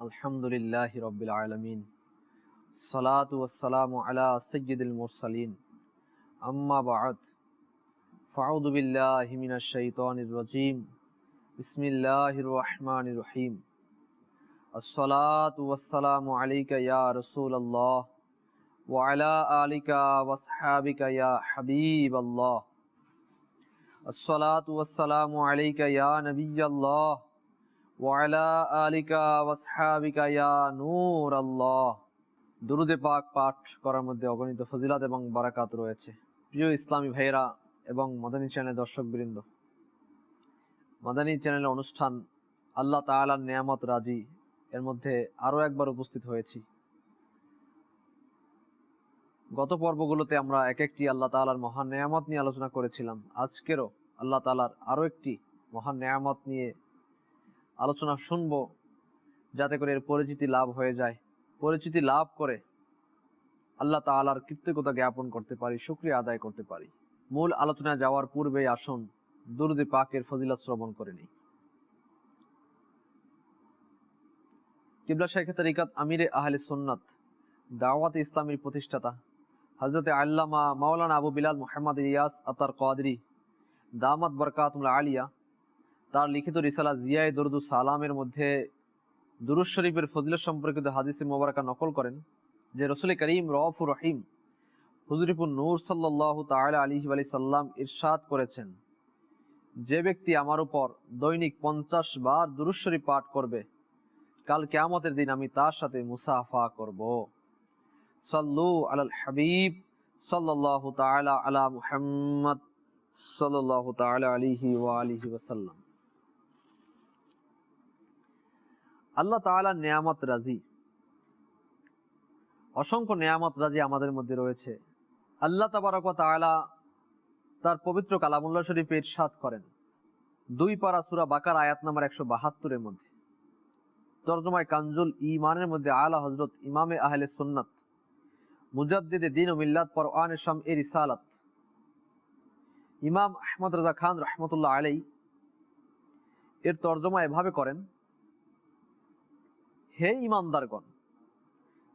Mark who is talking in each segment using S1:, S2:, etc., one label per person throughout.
S1: আলহামদুলিল্লাহ রবিল আলমিন সালাত ওয়াসালাম আলা সৈয়দুল মুরসালিন আম্মা বাদ ফাউদু বিল্লাহি মিনাশ শাইতানির রাজিম বিসমিল্লাহির রহমানির রহিম আসসালাতু ওয়াসসালামু আলাইকা ইয়া রাসূলুল্লাহ ওয়া আলা আলিকা ওয়াসহাবিকা ইয়া হাবিবাল্লাহ আসসালাতু ওয়াসসালামু আলাইকা ইয়া নবিয়াল্লাহ ওয়ালা আলিকা ওয়াসহাবিকা ইয়া নূর আল্লাহ দুরুদে পাক পাঠ করার মধ্যে অগণিত ফজিলাত এবং বারাকাত রয়েছে। প্রিয় ইসলামী ভাইয়েরা এবং মাদানী চ্যানেল দর্শক বৃন্দ মাদানী চ্যানেলের অনুষ্ঠান আল্লাহ তাআলার নিয়ামত রাজি এর মধ্যে আরও একবার উপস্থিত হয়েছি। গত পর্বগুলোতে আমরা এক একটি আল্লাহ তাআলার মহান নেয়ামত নিয়ে আলোচনা করেছিলাম। আজকেরও আল্লাহ তালার আরও একটি মহান নেয়ামত নিয়ে আলোচনা শুনব, যাতে করে এর পরিচিতি লাভ হয়ে যায়। পরিচিতি লাভ করে আল্লাহ তাআলার কৃতজ্ঞতা জ্ঞাপন করতে পারি, শুক্রিয়া আদায় করতে পারি। মূল আলোচনায় যাওয়ার পূর্বেই আসুন, দুরুদি পাকের ফজিলত শ্রবণ করে নিই। কিবলা শেখ তরিকাত আমিরে আহলে সুন্নাত, দাওয়াত ইসলামের প্রতিষ্ঠাতা হজরতে আল্লামা মাওলানা আবু বিলাল মোহাম্মদ ইলিয়াস আতার কাদরি, দামাত বরকাতুল আলিয়া তার লিখিত রিসালা জিয়াই দরুদু সালামের মধ্যে দুরুজ শরীফের ফজিলত সম্পর্কিত হাদিসে মোবারকা নকল করেন, যে রসুল করিম রফুর রহিম হুজরিপুর নূর সাল্লাহ তালা আলী আলি সাল্লাম ইরশাদ করেছেন, যে ব্যক্তি আমার উপর দৈনিক পঞ্চাশ বার দুরুজ শরীফ পাঠ করবে, কাল কেয়ামতের দিন আমি তার সাথে মুসাফা করব। সাল্লু আলাল হাবিব সাল্লাহ তালা আলা মুহাম্মদ সাল্লাহ তালা আলিহি ওয়া আলিহি ওয়াসাল্লাম আল্লাহ তাআলা নেয়ামত রাজি। অসংখ্য নেয়ামত রাজি আমাদের মধ্যে রয়েছে। আল্লাহ তাবারক তাআলা তার পবিত্র কালামুল্লাহ শরীফে ইরশাদ করেন। দুই পারা সূরা বাকার আয়াত নাম্বার একশো বাহাত্তরের মধ্যে। তর্জমায় কানজুল ইমানের মধ্যে আলা হজরত ইমামে আহলে সুন্নাত, মুজাদ্দিদে দিন ও মিল্লাত পর আন শাম এর ইসালাত ইমাম আহমদ রাজা খান রহমতুল্লাহ আলাই এর তর্জমা এভাবে করেন হে ইমানদারগণ,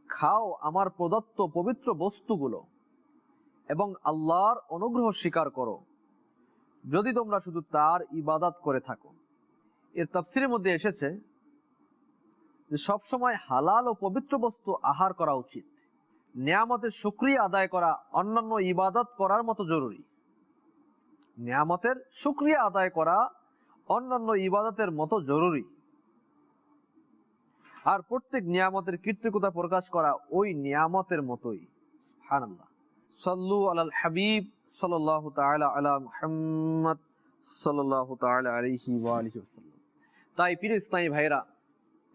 S1: খাও আমার প্রদত্ত পবিত্র বস্তুগুলো এবং আল্লাহর অনুগ্রহ স্বীকার করো। যদি তোমরা শুধু তার ইবাদাত করে থাকো। এর তাফসিরের মধ্যে এসেছে যে সবসময় হালাল ও পবিত্র বস্তু আহার করা উচিত। নিয়ামতের সুক্রিয়া আদায় করা অন্যান্য ইবাদত করার মতো জরুরি। নিয়ামতের সুক্রিয়া আদায় করা অন্যান্য ইবাদতের মতো জরুরি। আর প্রত্যেক নিয়ামতের কৃতজ্ঞতা প্রকাশ করা ওই নিয়ামতের মতোই। হানাল্লাহ হাবিব আলা তাই ইসলামী ভাইরা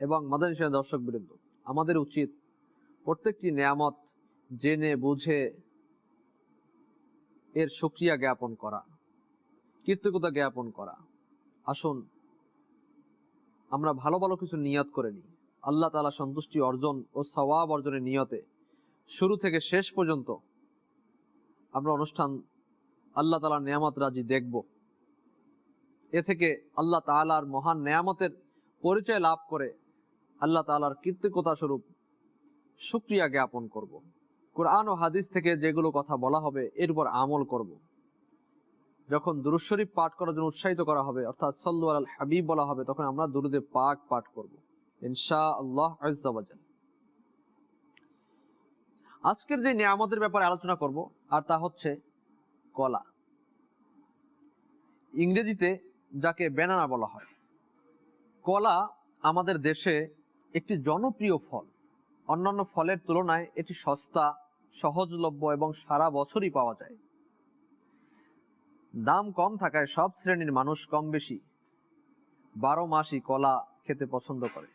S1: এবং মাদানী দর্শক বৃন্দ আমাদের উচিত প্রত্যেকটি নিয়ামত জেনে বুঝে এর সুক্রিয়া জ্ঞাপন করা, কৃতজ্ঞতা জ্ঞাপন করা। আসুন, আমরা ভালো ভালো কিছু নিয়ত করে নিই। আল্লাহ তালা সন্তুষ্টি অর্জন ও সওয়াব অর্জনের নিয়তে শুরু থেকে শেষ পর্যন্ত আমরা অনুষ্ঠান আল্লাহ তালার নিয়ামত রাজি দেখব এ থেকে আল্লাহ তালার মহান নিয়ামতের পরিচয় লাভ করে আল্লাহ তালার কৃতজ্ঞতা স্বরূপ সুক্রিয়া জ্ঞাপন করব। কোরআন ও হাদিস থেকে যেগুলো কথা বলা হবে, এর উপর আমল করব। যখন দুরুদ পাঠ করার জন্য উৎসাহিত করা হবে, অর্থাৎ সল্লু আল হাবিব বলা হবে, তখন আমরা দুরুদে পাক পাঠ করব ইনশা আজকের যে নিয়ামতের ব্যাপারে আলোচনা করব, আর তা হচ্ছে কলা। ইংরেজিতে যাকে ব্যানানা বলা হয়, কলা আমাদের দেশে একটি জনপ্রিয় ফল। অন্যান্য ফলের তুলনায় এটি সস্তা, সহজলভ্য এবং সারা বছরই পাওয়া যায়। দাম কম থাকায় সব শ্রেণির মানুষ কম বেশি বারো মাসই কলা খেতে পছন্দ করে।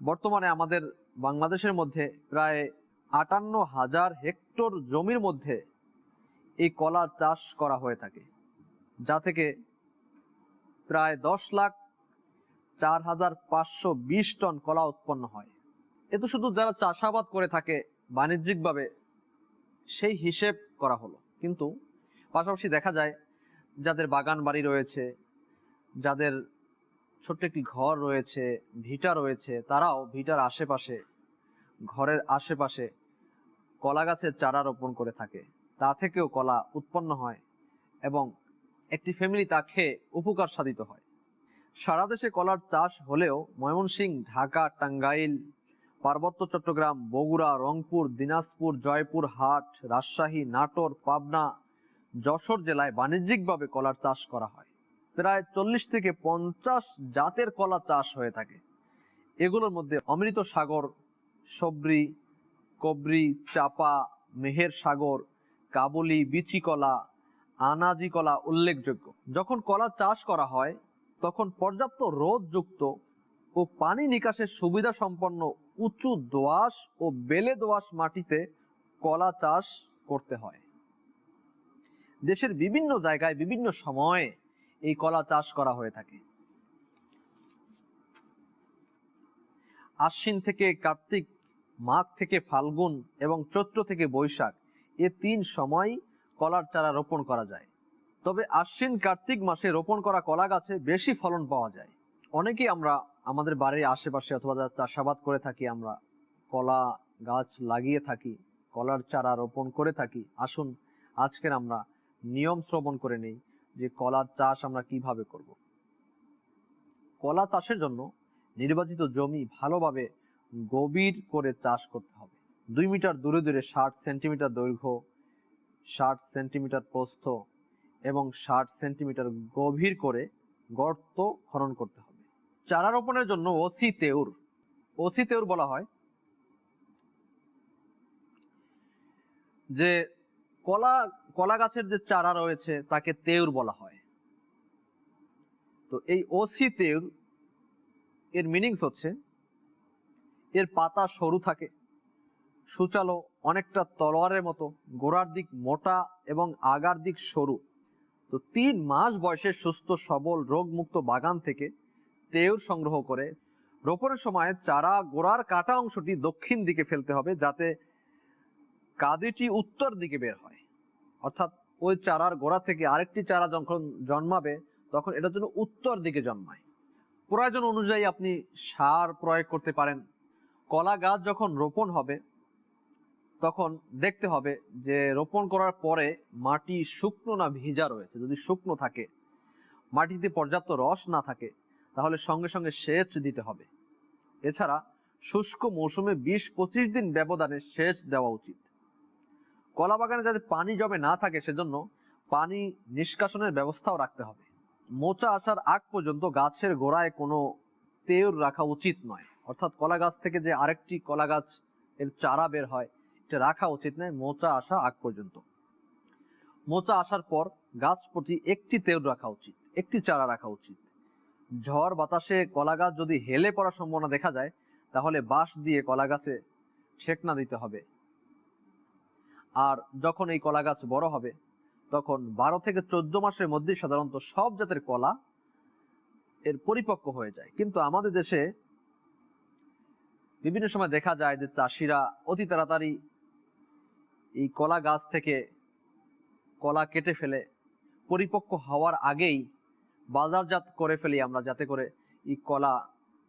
S1: বর্তমানে আমাদের বাংলাদেশের মধ্যে প্রায় আটান্ন হাজার হেক্টর জমির মধ্যে এই কলার চাষ করা হয়ে থাকে, যা থেকে প্রায় দশ লাখ চার হাজার পাঁচশো বিশ টন কলা উৎপন্ন হয়। এ তো শুধু যারা চাষাবাদ করে থাকে বাণিজ্যিকভাবে, সেই হিসেব করা হলো। কিন্তু পাশাপাশি দেখা যায়, যাদের বাগান বাড়ি রয়েছে, যাদের ছোট্ট একটি ঘর রয়েছে, ভিটা রয়েছে, তারাও ভিটার আশেপাশে, ঘরের আশেপাশে কলা গাছের চারা রোপণ করে থাকে। তা থেকেও কলা উৎপন্ন হয় এবং একটি ফ্যামিলি তা খেয়ে উপকার সাধিত হয়। সারা দেশে কলার চাষ হলেও ময়মনসিংহ ঢাকা, টাঙ্গাইল, পার্বত্য চট্টগ্রাম, বগুড়া, রংপুর, দিনাজপুর, জয়পুর, হাট, রাজশাহী, নাটোর, পাবনা, যশোর জেলায় বাণিজ্যিকভাবে কলার চাষ করা হয়। প্রায় চল্লিশ থেকে পঞ্চাশ জাতের কলা চাষ হয়ে থাকে। এগুলোর মধ্যে অমৃত সাগর, সবরি, কবরি, চাপা, মেহের সাগর, কাবুলি, বিচি কলা, আনাজি কলা উল্লেখযোগ্য। যখন কলা চাষ করা হয়, তখন পর্যাপ্ত রোদযুক্ত ও পানি নিকাশের সুবিধা সম্পন্ন উঁচু দোআঁশ ও বেলে দোআঁশ মাটিতে কলা চাষ করতে হয়। দেশের বিভিন্ন জায়গায় বিভিন্ন সময়ে এই কলা চাষ করা হয়ে থাকে। আশ্বিন থেকে কার্তিক, মাঘ থেকে ফাল্গুন এবং চৈত্র থেকে বৈশাখ এ তিন সময় কলার চারা রোপণ করা যায়। তবে আশ্বিন কার্তিক মাসে রোপণ করা কলা গাছে বেশি ফলন পাওয়া যায়। অনেকেই আমরা আমাদের বাড়ির আশেপাশে অথবা চাষাবাদ করে থাকি, আমরা কলা গাছ লাগিয়ে থাকি, কলার চারা রোপণ করে থাকি। আসুন, আজকের আমরা নিয়ম শ্রবণ করে নেই। যে কলার চাষ আমরা কীভাবে করব। কলা চাষের জন্য নির্বাচিত জমি ভালোভাবে গভীর করে চাষ করতে হবে। দুই মিটার দূরে দূরে ষাট সেন্টিমিটার দৈর্ঘ্য, ষাট সেন্টিমিটার প্রস্থ এবং ষাট সেন্টিমিটার গভীর করে গর্ত খনন করতে হবে। চারা রোপণের জন্য ওসি তেউর ওসি তেউর বলা হয় যে কলা কলা গাছের যে চারা রয়েছে, তাকে তেউর বলা হয়। তো এই ওসি তেউর, এর মিনিংস হচ্ছে, এর পাতা সরু থাকে, সুচালো অনেকটা তলোয়ারের মতো, গোড়ার দিক মোটা এবং আগার দিক সরু। তো তিন মাস বয়সে সুস্থ, সবল, রোগমুক্ত বাগান থেকে তেউর সংগ্রহ করে, রোপণের সময় চারা গোড়ার কাটা অংশটি দক্ষিণ দিকে ফেলতে হবে, যাতে কাদিটি উত্তর দিকে বের হয়। অর্থাৎ ওই চারার গোড়া থেকে আরেকটি চারা যখন জন্মাবে, তখন এটার জন্য উত্তর দিকে জন্মায়। প্রয়োজন অনুযায়ী আপনি সার প্রয়োগ করতে পারেন। কলা গাছ যখন রোপণ হবে, তখন দেখতে হবে যে রোপণ করার পরে মাটি শুকনো না ভিজা রয়েছে। যদি শুকনো থাকে, মাটিতে পর্যাপ্ত রস না থাকে, তাহলে সঙ্গে সঙ্গে সেচ দিতে হবে। এছাড়া শুষ্ক মৌসুমে বিশ পঁচিশ দিন ব্যবধানে সেচ দেওয়া উচিত। কলা বাগানে যাতে পানি জমে না থাকে সেজন্য পানি নিষ্কাশনের ব্যবস্থাও রাখতে হবে। মোচা আসার আগ পর্যন্ত গাছের গোড়ায় কোনো তেউর রাখা উচিত নয়। অর্থাৎ কলা গাছ থেকে যে আরেকটি কলা গাছ এর চারা বের হয়, এটা রাখা উচিত নয় মোচা আসা আগ পর্যন্ত। মোচা আসার পর গাছ প্রতি একটি তেউর রাখা উচিত, একটি চারা রাখা উচিত। ঝড় বাতাসে কলা গাছ যদি হেলে পড়ার সম্ভাবনা দেখা যায়, তাহলে বাঁশ দিয়ে কলা গাছে ঠেকনা দিতে হবে। আর যখন এই কলা গাছ বড় হবে, তখন বারো থেকে চোদ্দ মাসের মধ্যে সাধারণত সব জাতের কলা এর পরিপক্ক হয়ে যায়। কিন্তু আমাদের দেশে বিভিন্ন সময় দেখা যায় যে চাষিরা অতি তাড়াতাড়ি এই কলা গাছ থেকে কলা কেটে ফেলে। পরিপক্ক হওয়ার আগেই বাজারজাত করে ফেলি আমরা, যাতে করে এই কলা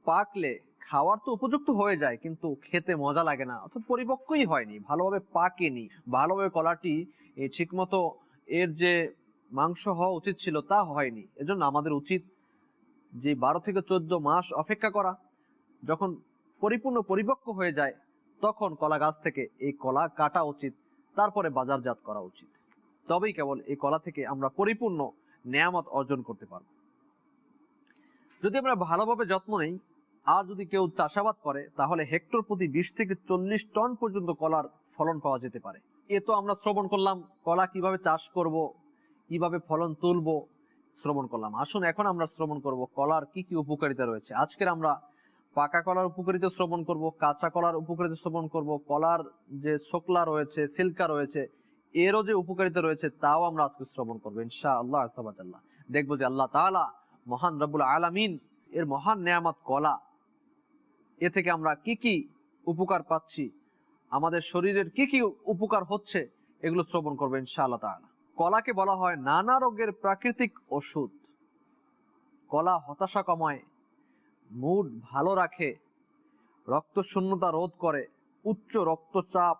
S1: পাকলে খাওয়ার তো উপযুক্ত হয়ে যায়, কিন্তু খেতে মজা লাগে না। অর্থাৎ পরিপক্কই হয়নি, ভালোভাবে পাকেনি। ভালোভাবে কলাটি ঠিকমতো এর যে মাংস হওয়া উচিত ছিল তা হয়নি। এজন্য আমাদের উচিত যে বারো থেকে চোদ্দ মাস অপেক্ষা করা। যখন পরিপূর্ণ পরিপক্ক হয়ে যায়, তখন কলা গাছ থেকে এই কলা কাটা উচিত, তারপরে বাজারজাত করা উচিত। তবেই কেবল এই কলা থেকে আমরা পরিপূর্ণ নেয়ামত অর্জন করতে পারব। যদি আমরা ভালোভাবে যত্ন নেই আর যদি কেউ চাষাবাদ করে, তাহলে হেক্টর প্রতি বিশ থেকে চল্লিশ টন পর্যন্ত কলার ফলন পাওয়া যেতে পারে। এ তো আমরা শ্রবণ করলাম, কলা কীভাবে চাষ করব, কীভাবে ফলন তুলব, শ্রবণ করলাম। আসুন, এখন আমরা শ্রবণ করব, কলার কি কি উপকারিতা রয়েছে। আজকের আমরা পাকা কলার উপকারিতা শ্রবণ করব, কাঁচা কলার উপকারিতা শ্রবণ করব, কলার যে শোকলা রয়েছে, সিল্কা রয়েছে, এরও যে উপকারিতা রয়েছে, তাও আমরা আজকে শ্রবণ করব ইনশা আল্লাহ দেখব যে আল্লাহ তাআলা মহান রব্বুল আলামিন, এর মহান নেয়ামত কলা এ থেকে আমরা কি কি উপকার পাচ্ছি? আমাদের শরীরের কি কি উপকার হচ্ছে? এগুলো শ্রবণ করব ইনশাআল্লাহ কলাকে বলা হয় নানা রোগের প্রাকৃতিক ওষুধ। কলা হতাশা কমায়, মুড ভালো রাখে রক্ত শূন্যতা রোধ করে, উচ্চ রক্তচাপ,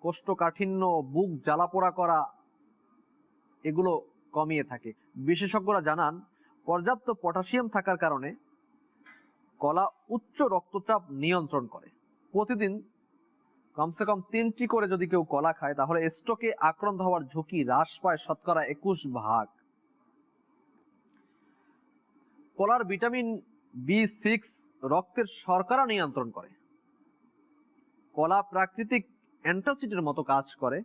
S1: কোষ্ঠকাঠিন্য, বুক জ্বালাপোড়া করা, এগুলো কমিয়ে থাকে। বিশেষজ্ঞরা জানান, পর্যাপ্ত পটাশিয়াম থাকার কারণে কলা উচ্চ রক্তচাপ নিয়ন্ত্রণ করে। প্রতিদিন কমসে কম তিনটি করে যদি কেউ কলা খায়, তাহলে স্ট্রোকে আক্রান্ত হওয়ার ঝুঁকি হ্রাস পায় শতকরা একুশ ভাগ। কলার ভিটামিন বি সিক্স রক্তের শর্করা নিয়ন্ত্রণ করে। কলা প্রাকৃতিক অ্যান্টাসিডের মতো কাজ করে।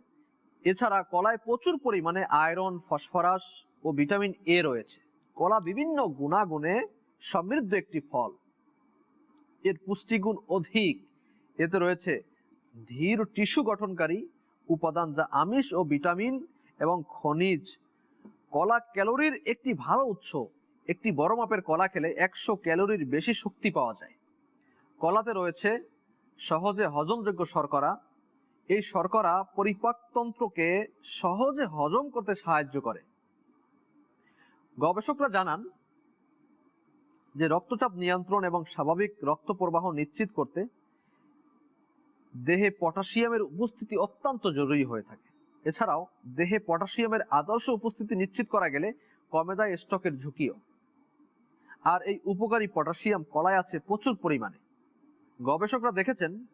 S1: এছাড়া কলায় প্রচুর পরিমাণে আয়রন, ফসফরাস ও ভিটামিন এ রয়েছে। কলা বিভিন্ন গুণাগুণে সমৃদ্ধ একটি ফল। এর পুষ্টিগুণ অধিক। এতে রয়েছে ধীর টিস্যু গঠনকারী উপাদান যা আমিষ ও ভিটামিন এবং খনিজ। কলা ক্যালোরির একটি ভালো উৎস। একটি বড় মাপের কলা খেলে একশো ক্যালোরির বেশি শক্তি পাওয়া যায়। কলাতে রয়েছে সহজে হজমযোগ্য শর্করা। এই শর্করা পরিপাকতন্ত্রকে সহজে হজম করতে সাহায্য করে। গবেষকরা জানান যে রক্তচাপ নিয়ন্ত্রণ এবং স্বাভাবিক রক্ত প্রবাহ নিশ্চিত করতে দেহে পটাশিয়ামের উপস্থিতি অত্যন্ত জরুরি হয়ে থাকে। এছাড়াও, দেহে পটাশিয়ামের আদর্শ উপস্থিতি নিশ্চিত করা গেলে কমে যায় স্টকের ঝুঁকিও। আর এই উপকারী পটাশিয়াম কলায় আছে প্রচুর পরিমাণে। গবেষকরা দেখেছেন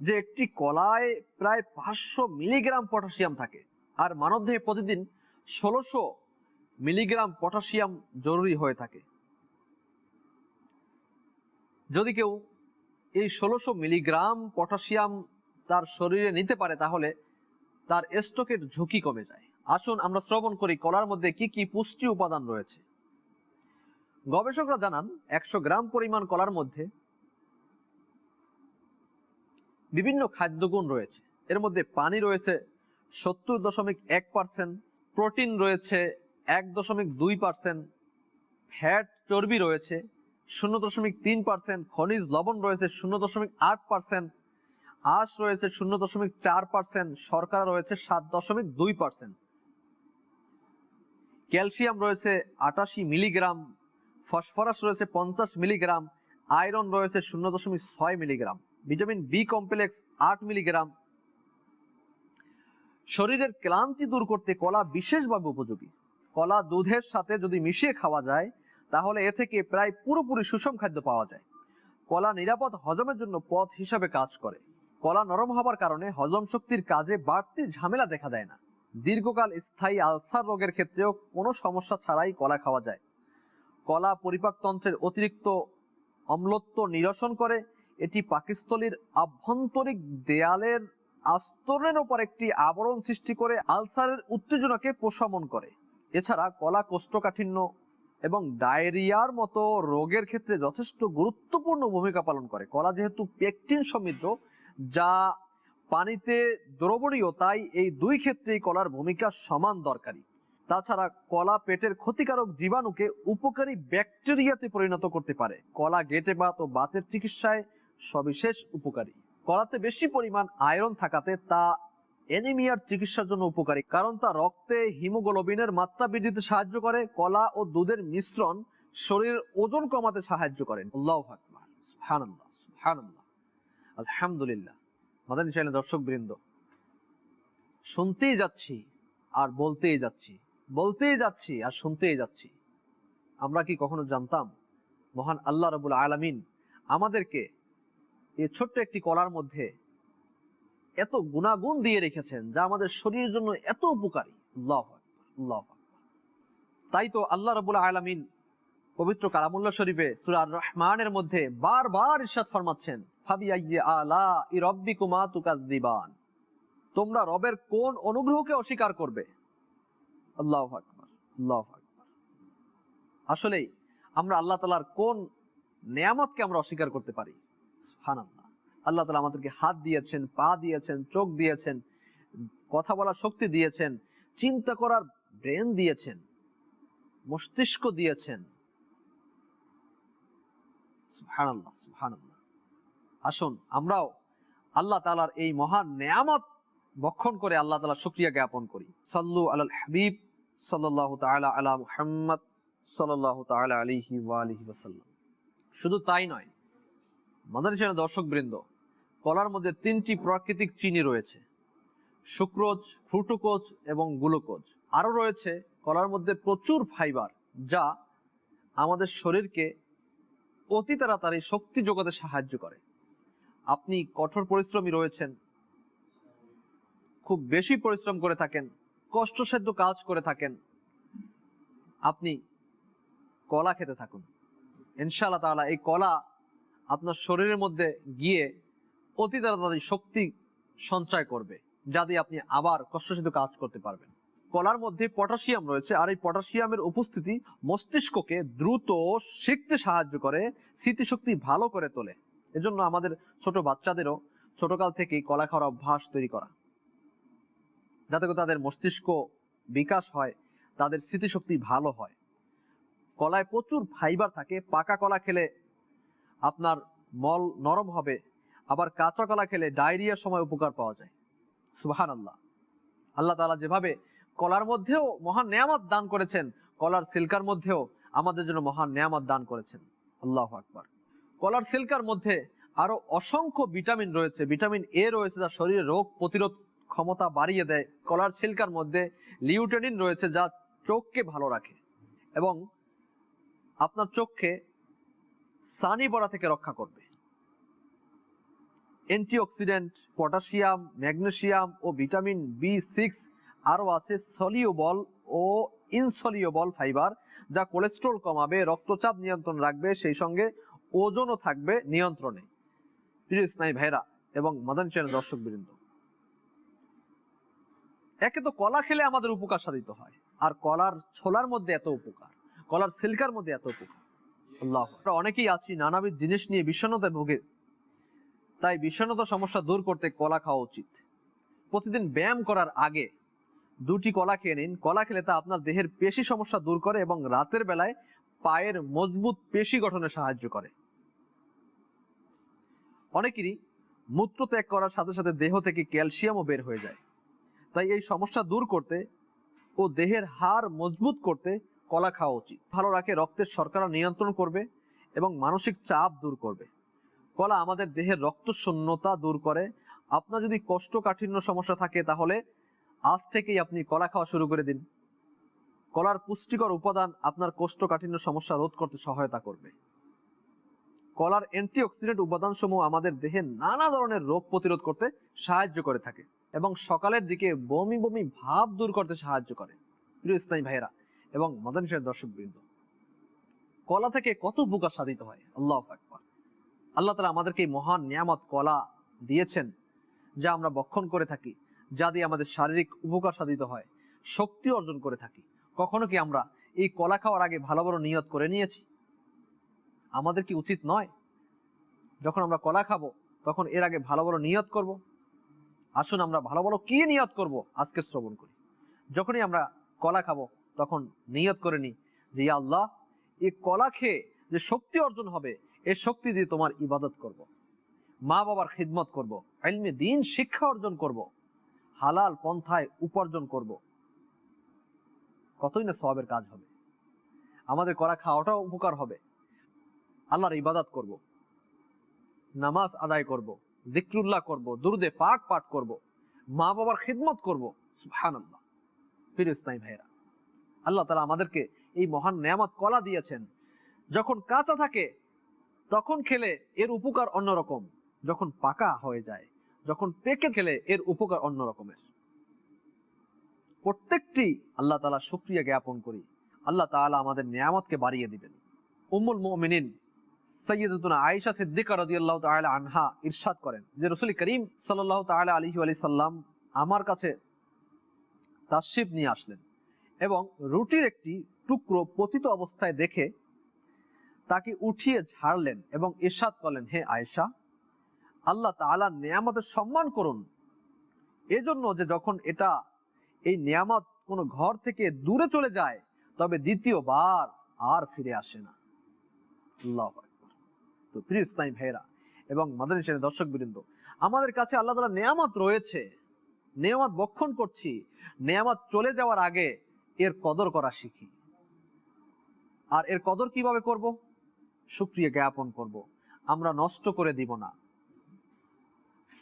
S1: যে একটি কলায় প্রায় পাঁচশো মিলিগ্রাম পটাশিয়াম থাকে আর মানবদেহে প্রতিদিন ষোলোশো মিলিগ্রাম পটাশিয়াম জরুরি হয়ে থাকে। যদি কেউ এই ষোলোশো মিলিগ্রাম পটাশিয়াম তার শরীরে নিতে পারে, তাহলে তার স্ট্রোকের ঝুঁকি কমে যায়। আসুন আমরা শ্রবণ করি, কলার মধ্যে কি কি পুষ্টি উপাদান রয়েছে। গবেষকরা জানান, একশো গ্রাম পরিমাণ কলার মধ্যে বিভিন্ন খাদ্যগুণ রয়েছে। এর মধ্যে পানি রয়েছে সত্তর দশমিক এক পার্সেন্ট, প্রোটিন রয়েছে এক দশমিক দুই পার্সেন্ট, ফ্যাট চর্বি রয়েছে শূন্য দশমিক তিন পার্সেন্ট, খনিজ লবণ রয়েছে শূন্য দশমিক আট পার্সেন্ট, আঁশ রয়েছে শূন্য দশমিক চার পার্সেন্ট, শর্করা রয়েছে সাত দশমিক দুই পার্সেন্ট। ক্যালসিয়াম রয়েছে আটাশি মিলিগ্রাম, ফসফরাস রয়েছে পঞ্চাশ মিলিগ্রাম, আয়রন রয়েছে শূন্য দশমিক ছয় মিলিগ্রাম। ভিটামিন বি কমপ্লেক্স আট মিলিগ্রাম। শরীরের ক্লান্তি দূর করতে কলা বিশেষভাবে উপযোগী। কলা দুধের সাথে যদি মিশিয়ে খাওয়া যায় তাহলে এ থেকে প্রায় পুরোপুরি সুষম খাদ্য পাওয়া যায়। কলা নিরাপদ হজমের জন্য পথ হিসাবে কাজ করে। কলা নরম হবার কারণে হজম শক্তির কাজে বাড়তি ঝামেলা দেখা দেয় না। দীর্ঘকাল স্থায়ী আলসার রোগের ক্ষেত্রেও কোনো সমস্যা ছাড়াই কলা খাওয়া যায়। কলা পরিপাকতন্ত্রের অতিরিক্ত অম্লত্ব নিরসন করে। এটি পাকিস্তলির আভ্যন্তরিক দেয়ালের আস্তরণের ওপর একটি আবরণ সৃষ্টি করে আলসারের উত্তেজনাকে প্রশমন করে। এছাড়া কলা কোষ্ঠকাঠিন্য এবং ডায়রিয়ার মতো রোগের ক্ষেত্রে যথেষ্ট গুরুত্বপূর্ণ ভূমিকা পালন করে। কলা যেহেতু পেকটিন সমৃদ্ধ, যা পানিতে দ্রবণীয়, তাই এই দুই ক্ষেত্রেই কলার ভূমিকা সমান দরকারি। তাছাড়া কলা পেটের ক্ষতিকারক জীবাণুকে উপকারী ব্যাকটেরিয়াতে পরিণত করতে পারে। কলা গেটে বাত ও বাতের চিকিৎসায় সবিশেষ উপকারী। কলাতে বেশি পরিমাণ আয়রন থাকাতে তা এনিমিয়ার চিকিৎসার জন্য উপকারী, কারণ তা রক্তে হিমোগ্লোবিনের মাত্রা বৃদ্ধিতে সাহায্য করে, কলা ও দুধের মিশ্রণ শরীরের ওজন কমাতে সাহায্য করে আলহামদুলিল্লাহ। মাদানী চ্যানেল দর্শক বৃন্দ শুনতেই যাচ্ছি আর বলতেই যাচ্ছি বলতেই যাচ্ছি আর শুনতেই যাচ্ছি। আমরা কি কখনো জানতাম, মহান আল্লাহ রবুল আলামিন আমাদেরকে এই ছোট্ট একটি কলার মধ্যে এত গুণাগুণ দিয়ে রেখেছেন যা আমাদের শরীরের জন্য এত উপকারী। তাই তো আল্লাহ রবুল আলামিন পবিত্র কালামুল্লাহ শরীফে সুরার রহমানের মধ্যে বারবার ইরশাদ ফরমাচ্ছেন তোমরা রবের কোন অনুগ্রহকে অস্বীকার করবে? আসলেই আমরা আল্লাহ তালার কোন নেয়ামতকে আমরা অস্বীকার করতে পারি? সুবহানাল্লাহ। আল্লাহ তালা আমাদেরকে হাত দিয়েছেন, পা দিয়েছেন, চোখ দিয়েছেন, কথা বলার শক্তি দিয়েছেন, চিন্তা করার ব্রেন দিয়েছেন, মস্তিষ্ক দিয়েছেন। আসুন, আমরাও আল্লাহ তালার এই মহান নেয়ামত বক্ষণ করে আল্লাহ তালা শুক্রিয়া জ্ঞাপন করি। সাল্লু আলাল হাবিব সাল্লাহ তালা আলা মুহাম্মদ সাল্লাহ তালা আলিহি ওয়ালিহি ওয়াসাল্লাম। শুধু তাই নয় চ্যানেল দর্শক বৃন্দ কলার মধ্যে তিনটি প্রাকৃতিক চিনি রয়েছে। সুক্রোজ, ফ্রুটোকোজ এবং গ্লুকোজ। আরও রয়েছে কলার মধ্যে প্রচুর ফাইবার, যা আমাদের শরীরকে অতি তাড়াতাড়ি শক্তি যোগাতে সাহায্য করে। আপনি কঠোর পরিশ্রমী রয়েছেন, খুব বেশি পরিশ্রম করে থাকেন, কষ্টসাধ্য কাজ করে থাকেন, আপনি কলা খেতে থাকুন। ইনশাআল্লাহ তাআলা এই কলা আপনার শরীরের মধ্যে গিয়ে অতি তাড়াতাড়ি শক্তি সঞ্চয় করবে, যা দিয়ে আপনি আবার কষ্টসাধ্য কাজ করতে পারবেন। কলার মধ্যে পটাশিয়াম রয়েছে, আর এই পটাশিয়ামের উপস্থিতি মস্তিষ্ককে দ্রুত শিখতে সাহায্য করে, স্মৃতিশক্তি ভালো করে তোলে। এজন্য আমাদের ছোট বাচ্চাদেরও ছোটকাল থেকেই কলা খাওয়ার অভ্যাস তৈরি করা। যাতে করে তাদের মস্তিষ্ক বিকাশ হয়, তাদের স্মৃতিশক্তি ভালো হয়। কলায় প্রচুর ফাইবার থাকে, পাকা কলা খেলে আপনার মল নরম হবে আবার কাঁচা কলা খেলে ডায়রিয়ার সময় উপকার পাওয়া যায়। সুবাহান আল্লাহ আল্লাহ তালা যেভাবে কলার মধ্যেও মহান নেয়ামত দান করেছেন, কলার সিল্কার মধ্যেও আমাদের জন্য মহান নেয়ামত দান করেছেন। আল্লাহ আকবার। কলার সিল্কার মধ্যে আরও অসংখ্য ভিটামিন রয়েছে। ভিটামিন এ রয়েছে, যা শরীরে রোগ প্রতিরোধ ক্ষমতা বাড়িয়ে দেয়। কলার সিল্কার মধ্যে লিউটেনিন রয়েছে, যা চোখকে ভালো রাখে এবং আপনার চোখকে সানি পড়া থেকে রক্ষা করবে। অ্যান্টিঅক্সিডেন্ট, পটাশিয়াম ম্যাগনেসিয়াম ও ভিটামিন বি সিক্স আরও আছে সলিওবল ও ইনসলিওবল ফাইবার, যা কোলেস্ট্রল কমাবে, রক্তচাপ নিয়ন্ত্রণ রাখবে, সেই সঙ্গে ওজনও থাকবে নিয়ন্ত্রণে। প্রিয় স্নায়ী ভাইরা এবং মাদান চ্যানেল দর্শক বৃন্দ একে তো কলা খেলে আমাদের উপকার সাধিত হয়, আর কলার ছোলার মধ্যে এত উপকার, কলার সিল্কার মধ্যে এত উপকার। অনেকেই আছি, নানাবিধ জিনিস নিয়ে বিষণ্ণতায় ভোগে তাই বিষণ্ণতা সমস্যা দূর করতে কলা খাওয়া উচিত। প্রতিদিন ব্যায়াম করার আগে দুটি কলা খেয়ে নিন। কলা খেলে তা আপনার দেহের পেশি সমস্যা দূর করে এবং রাতের বেলায় পায়ের মজবুত পেশি গঠনে সাহায্য করে। অনেকেরই মূত্র ত্যাগ করার সাথে সাথে দেহ থেকে ক্যালসিয়ামও বের হয়ে যায়। তাই এই সমস্যা দূর করতে ও দেহের হাড় মজবুত করতে কলা খাওয়া উচিত। ভালো রাখে, রক্তের শর্করা নিয়ন্ত্রণ করবে এবং মানসিক চাপ দূর করবে। কলা আমাদের দেহের রক্ত শূন্যতা দূর করে। আপনার যদি কোষ্ঠকাঠিন্য সমস্যা থাকে তাহলে আজ থেকেই আপনি কলা খাওয়া শুরু করে দিন। কলার পুষ্টিকর উপাদান আপনার কোষ্ঠকাঠিন্য সমস্যা রোধ করতে সহায়তা করবে। কলার অ্যান্টিঅক্সিডেন্ট উপাদান সমূহ আমাদের দেহে নানা ধরনের রোগ প্রতিরোধ করতে সাহায্য করে থাকে এবং সকালের দিকে বমি বমি ভাব দূর করতে সাহায্য করে। প্রিয় ইসলামী ভাইয়েরা এবং মদনশের দর্শক বৃন্দ কলা থেকে কত উপকার সাধিত হয়? আল্লাহ আকবার। আল্লাহ তালা আমাদেরকে এই মহান নিয়ামত কলা দিয়েছেন, যা আমরা বক্ষণ করে থাকি, যা দিয়ে আমাদের শারীরিক উপকার সাধিত হয়, শক্তি অর্জন করে থাকি। কখনো কি আমরা এই কলা খাওয়ার আগে ভালো বড় নিয়ত করে নিয়েছি? আমাদের কি উচিত নয়? যখন আমরা কলা খাব, তখন এর আগে ভালো বড় নিয়ত করব? আসুন আমরা ভালো ভালো কি নিয়ত করব আজকে শ্রবণ করি। যখনই আমরা কলা খাব, তখন নিয়ত করে নি যে, ইয়া আল্লাহ, এই কলা খেয়ে যে শক্তি অর্জন হবে এই শক্তি দিয়ে তোমার ইবাদত করব। মা বাবার খিদমত করব। আইলমে দিন শিক্ষা অর্জন করব। হালাল পন্থায় উপার্জন করব। কতই না সবের কাজ হবে আমাদের করা খাওয়াটাও উপকার হবে আল্লাহর ইবাদত করব। নামাজ আদায় করব। জিক্রুল্লাহ করব দুরুদে পাক পাঠ করব। মা বাবার খিদমত করব সুহান আল্লাহ ফির ভাইরা আল্লাহ তালা আমাদেরকে এই মহান নেয়ামত কলা দিয়েছেন যখন কাঁচা থাকে তখন খেলে এর উপকার অন্যরকম যখন পাকা হয়ে যায়, যখন পেকে খেলে এর উপকার অন্য রকমের। প্রত্যেকটি আল্লাহ তালা শুক্রিয়া জ্ঞাপন করি। আল্লাহ তাআলা আমাদের নিয়ামতকে বাড়িয়ে দিবেন। উম্মুল মুমিনিন সৈয়দতুনা আয়েশা সিদ্দিকা রাদিয়াল্লাহু তাআলা আনহা ইরশাদ করেন যে রাসূল করিম সাল্লাল্লাহু তাআলা আলাইহি ওয়া সাল্লাম আমার কাছে তাশরিফ নিয়ে আসলেন এবং রুটির একটি টুকরো পতিত অবস্থায় দেখে তাকে উঠিয়ে ঝাড়লেন এবং ইরশাদ করলেন, হে আয়েশা, আল্লাহ তাআলা নিয়ামতের সম্মান করুন। এজন্য যে যখন এটা, এই নিয়ামত কোনো ঘর থেকে দূরে চলে যায়, তবে দ্বিতীয়বার আর ফিরে আসে না। আল্লাহ। তো প্রিয় ইসলামী ভাইরা এবং মাদানী শ্রেণির দর্শক বৃন্দ আমাদের কাছে আল্লাহ তালা নেয়ামত রয়েছে। নেয়ামত বক্ষণ করছি। নেয়ামত চলে যাওয়ার আগে এর কদর করা শিখি। আর এর কদর কীভাবে করব? সুক্রিয়া জ্ঞাপন করব। আমরা নষ্ট করে দিব না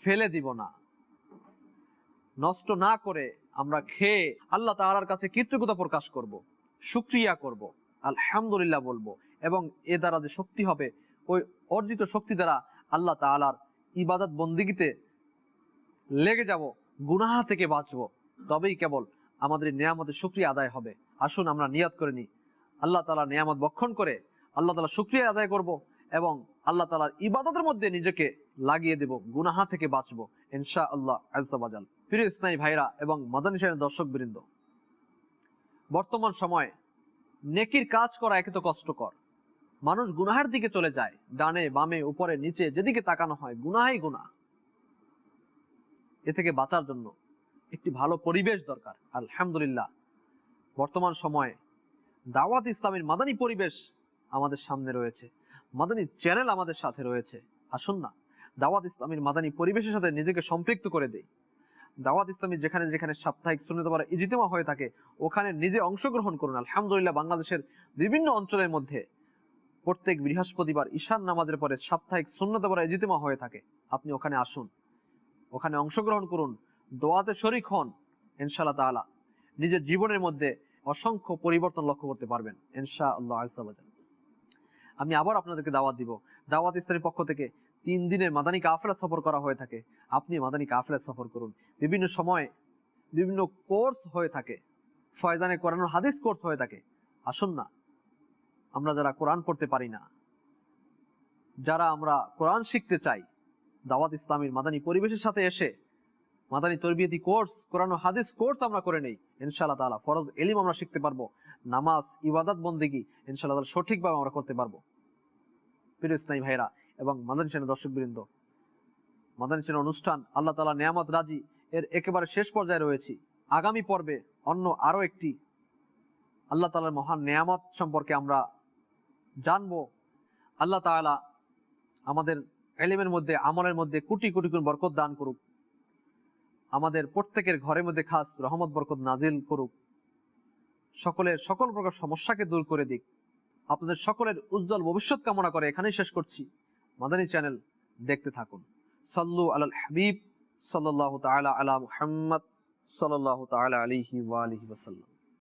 S1: ফেলে দিব না নষ্ট না করে আমরা খেয়ে আল্লাহ তাআলার কাছে কৃতজ্ঞতা প্রকাশ করব। সুক্রিয়া করব। আলহামদুলিল্লাহ বলব এবং এ দ্বারা যে শক্তি হবে, ওই অর্জিত শক্তি দ্বারা আল্লাহ তাআলার ইবাদত বন্দিগিতে লেগে যাব, গুনাহা থেকে বাঁচব তবেই কেবল আমাদের নিয়ামতের সুক্রিয়া আদায় হবে আসুন আমরা নিয়াত করে নিই আল্লাহ তালা নিয়ামত বক্ষণ করে আল্লাহ তালা সুক্রিয়া আদায় করব এবং আল্লাহ তালার ইবাদতের মধ্যে নিজেকে লাগিয়ে দেব, গুনাহা থেকে বাঁচবো ইনশা আল্লাহ আজাল প্রিয় ইসনাই ভাইরা এবং মাদানী দর্শক বৃন্দ বর্তমান সময়ে নেকির কাজ করা একে তো কষ্টকর। মানুষ গুনাহের দিকে চলে যায়, ডানে, বামে, উপরে, নিচে, যেদিকে তাকানো হয়, গুনাহাই গুনাহ। এ থেকে বাঁচার জন্য একটি ভালো পরিবেশ দরকার। আলহামদুলিল্লাহ, বর্তমান সময়ে দাওয়াত ইসলামের মাদানী পরিবেশ আমাদের সামনে রয়েছে। মাদানী চ্যানেল আমাদের সাথে রয়েছে। আসুন না, দাওয়াত ইসলামের মাদানী পরিবেশের সাথে নিজেকে সম্পৃক্ত করে দেই। দাওয়াত ইসলামী যেখানে যেখানে সাপ্তাহিক সুন্নতবার ইজিতেমা হয়ে থাকে, ওখানে নিজে অংশগ্রহণ করুন। আলহামদুলিল্লাহ, বাংলাদেশের বিভিন্ন অঞ্চলের মধ্যে প্রত্যেক বৃহস্পতিবার ঈশান নামাজের পরে সাপ্তাহিক সুন্নতবার ইজিতেমা হয়ে থাকে। আপনি ওখানে আসুন। ওখানে অংশগ্রহণ করুন। দোয়াতে শরিক হন, ইনশাআল্লাহ তাআলা। নিজের জীবনের মধ্যে অসংখ্য পরিবর্তন লক্ষ্য করতে পারবেন ইনশা আল্লাহ আমি আবার আপনাদেরকে দাওয়াত দিব। দাওয়াত ইসলামের পক্ষ থেকে তিন দিনের মাদানী কাফেলা সফর করা হয়ে থাকে। আপনি মাদানী কাফেলা সফর করুন। বিভিন্ন সময়ে বিভিন্ন কোর্স হয়ে থাকে। ফয়জানে কোরআন হাদিস কোর্স হয়ে থাকে। আসুন না, আমরা যারা কোরআন পড়তে পারি না, যারা আমরা কোরআন শিখতে চাই, দাওয়াত ইসলামীর মাদানী পরিবেশের সাথে এসে মাদানী তরবিয়তি কোর্স কোরআন হাদিস কোর্স আমরা করে নেই। ইনশাআল্লাহ তাআলা ফরজ এলিম আমরা শিখতে পারব। নামাজ, ইবাদত, বন্দিগি, ইনশাআল্লাহ তাআলা সঠিকভাবে আমরা করতে পারব। প্রিয় ইসলামী ভাইরা এবং মাদানী সেনা দর্শক বৃন্দ মাদানী সেনা অনুষ্ঠান, আল্লাহ তাআলা নিয়ামত রাজি এর একেবারে শেষ পর্যায়ে রয়েছি। আগামী পর্বে অন্য আরও একটি আল্লাহ তাআলার মহান নিয়ামত সম্পর্কে আমরা জানব। আল্লাহ তাআলা আমাদের এলিমের মধ্যে, আমলের মধ্যে কোটি কোটি গুণ বরকত দান করুক। আমাদের প্রত্যেকের ঘরের মধ্যে খাস রহমত বরকত নাজিল করুক। সকলের, সকল প্রকার সমস্যাকে দূর করে দিক। আপনাদের সকলের উজ্জ্বল ভবিষ্যৎ কামনা করে এখানেই শেষ করছি। মাদানী চ্যানেল দেখতে থাকুন। সাল্লু আল হাবিব সাল্লাহ তালা আলা মুহাম্মদ সাল্লাহ তালা আলিহি ওয়া আলিহি ওয়াসাল্লাম।